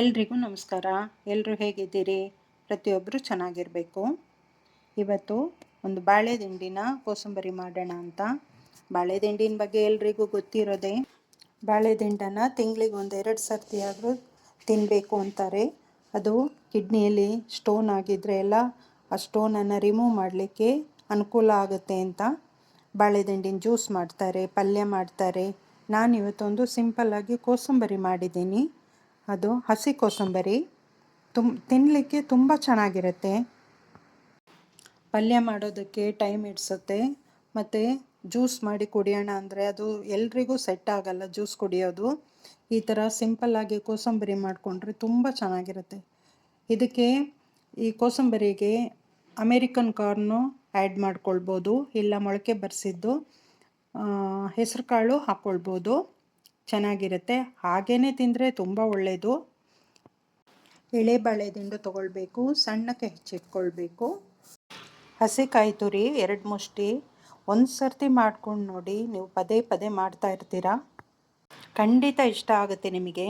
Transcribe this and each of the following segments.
ಎಲ್ರಿಗೂ ನಮಸ್ಕಾರ. ಎಲ್ಲರೂ ಹೇಗಿದ್ದೀರಿ? ಪ್ರತಿಯೊಬ್ಬರು ಚೆನ್ನಾಗಿರಬೇಕು. ಇವತ್ತು ಒಂದು ಬಾಳೆ ದಿಂಡಿನ ಕೋಸಂಬರಿ ಮಾಡೋಣ ಅಂತ. ಬಾಳೆ ದಿಂಡಿನ ಬಗ್ಗೆ ಎಲ್ರಿಗೂ ಗೊತ್ತಿರೋದೆ, ಬಾಳೆ ದಿಂಡನ್ನು ತಿಂಗಳಿಗೆ ಒಂದು ಎರಡು ಸರ್ತಿಯಾದರೂ ತಿನ್ನಬೇಕು ಅಂತಾರೆ. ಅದು ಕಿಡ್ನಿಯಲ್ಲಿ ಸ್ಟೋನ್ ಆಗಿದ್ರೆ ಎಲ್ಲ ಆ ಸ್ಟೋನನ್ನು ರಿಮೂವ್ ಮಾಡಲಿಕ್ಕೆ ಅನುಕೂಲ ಆಗುತ್ತೆ ಅಂತ ಬಾಳೆ ದಿಂಡಿನ ಜ್ಯೂಸ್ ಮಾಡ್ತಾರೆ, ಪಲ್ಯ ಮಾಡ್ತಾರೆ. ನಾನು ಇವತ್ತೊಂದು ಸಿಂಪಲ್ಲಾಗಿ ಕೋಸಂಬರಿ ಮಾಡಿದ್ದೀನಿ. ಅದು ಹಸಿ ಕೋಸಂಬರಿ. ತುಮ್ ತಿನ್ನಲಿಕ್ಕೆ ತುಂಬ ಚೆನ್ನಾಗಿರುತ್ತೆ. ಪಲ್ಯ ಮಾಡೋದಕ್ಕೆ ಟೈಮ್ ಇಡ್ಸುತ್ತೆ ಮತ್ತು ಜ್ಯೂಸ್ ಮಾಡಿ ಕುಡಿಯೋಣ ಅಂದರೆ ಅದು ಎಲ್ರಿಗೂ ಸೆಟ್ ಆಗಲ್ಲ ಜ್ಯೂಸ್ ಕುಡಿಯೋದು. ಈ ಥರ ಸಿಂಪಲ್ಲಾಗಿ ಕೋಸಂಬರಿ ಮಾಡಿಕೊಂಡ್ರೆ ತುಂಬ ಚೆನ್ನಾಗಿರುತ್ತೆ. ಇದಕ್ಕೆ ಈ ಕೋಸಂಬರಿಗೆ ಅಮೇರಿಕನ್ ಕಾರ್ನು ಆ್ಯಡ್ ಮಾಡ್ಕೊಳ್ಬೋದು. ಇಲ್ಲ ಮೊಳಕೆ ಬರೆಸಿದ್ದು ಹೆಸರು ಕಾಳು ಹಾಕ್ಕೊಳ್ಬೋದು ಚೆನ್ನಾಗಿರುತ್ತೆ. ಹಾಗೇ ತಿಂದರೆ ತುಂಬ ಒಳ್ಳೆಯದು ಎಳೆ ಬಾಳೆದಿಂಡು ತೊಗೊಳ್ಬೇಕು, ಸಣ್ಣಕ್ಕೆ ಹೆಚ್ಚಿಟ್ಕೊಳ್ಬೇಕು. ಹಸಿಕಾಯಿ ತುರಿ, ಎರಡು ಮುಷ್ಟಿ. ಒಂದು ಸರ್ತಿ ಮಾಡ್ಕೊಂಡು ನೋಡಿ, ನೀವು ಪದೇ ಪದೇ ಮಾಡ್ತಾ ಇರ್ತೀರಾ? ಖಂಡಿತ ಇಷ್ಟ ಆಗುತ್ತೆ ನಿಮಗೆ.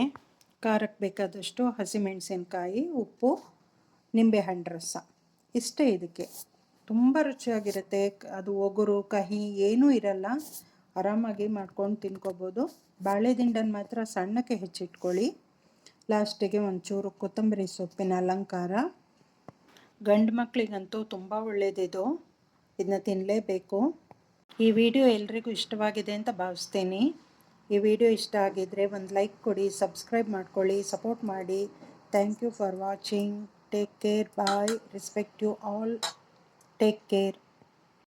ಖಾರಕ್ಕೆ ಬೇಕಾದಷ್ಟು ಹಸಿಮೆಣಸಿನ್ಕಾಯಿ, ಉಪ್ಪು, ನಿಂಬೆಹಣ್ಣು ರಸ. ಇಷ್ಟೇ ಇದಕ್ಕೆ. ತುಂಬ ರುಚಿಯಾಗಿರುತ್ತೆ. ಅದು ಒಗುರು, ಕಹಿ ಏನೂ ಇರಲ್ಲ. ಆರಾಮಾಗಿ ಮಾಡ್ಕೊಂಡು ತಿನ್ಕೋಬೋದು. ಬಾಳೆ ದಿಂಡನ್ನು ಮಾತ್ರ ಸಣ್ಣಕ್ಕೆ ಹೆಚ್ಚಿಟ್ಕೊಳ್ಳಿ. ಲಾಸ್ಟಿಗೆ ಒಂಚೂರು ಕೊತ್ತಂಬರಿ ಸೊಪ್ಪಿನ ಅಲಂಕಾರ. ಗಂಡು ಮಕ್ಕಳಿಗಂತೂ ತುಂಬ ಒಳ್ಳೆಯದಿದು ಇದನ್ನ ತಿನ್ನಲೇಬೇಕು ಈ ವಿಡಿಯೋ ಎಲ್ರಿಗೂ ಇಷ್ಟವಾಗಿದೆ ಅಂತ ಭಾವಿಸ್ತೀನಿ. ಈ ವಿಡಿಯೋ ಇಷ್ಟ ಆಗಿದ್ದರೆ ಒಂದು ಲೈಕ್ ಕೊಡಿ, ಸಬ್ಸ್ಕ್ರೈಬ್ ಮಾಡ್ಕೊಳ್ಳಿ, ಸಪೋರ್ಟ್ ಮಾಡಿ. Thank you for watching. Take care, bye. Respect you all. Take care.